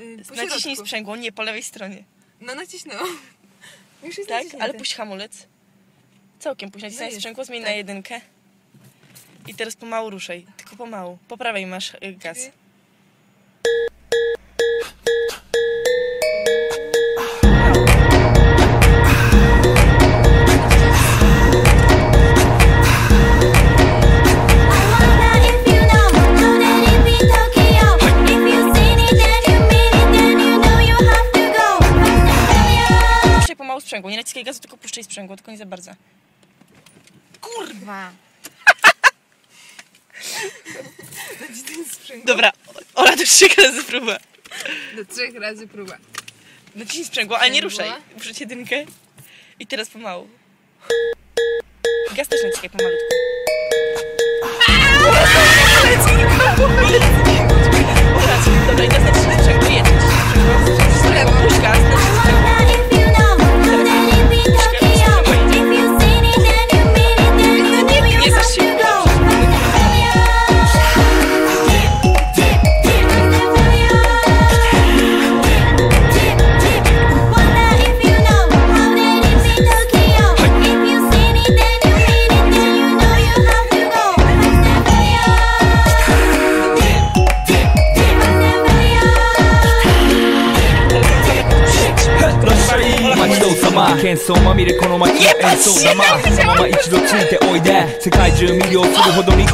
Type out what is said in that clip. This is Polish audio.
y, po Naciśnij sprzęgło, nie po lewej stronie. No nacisnąłem. Już jest Tak? naciśnięte. Ale puść hamulec. Całkiem puść. Nacisnij jest, sprzęgło, zmień tak. na jedynkę. I teraz pomału ruszaj. Tylko pomału. Po prawej masz y, gaz. Okej. Sprzęgło. Nie naciskaj gazu, tylko puszczaj sprzęgło. Tylko nie za bardzo. Kurwa. Sprzęgło. Dobra. Ola, to trzy razy próba. Do trzech razy próba. Naciśnij sprzęgło, ale nie ruszaj. Puszczaj jedynkę. I teraz pomału. Gaz też naciskaj pomalutku. の様喧騒まみれこの街の演奏玉そのまま一度ついておいで。世界中魅了するほどに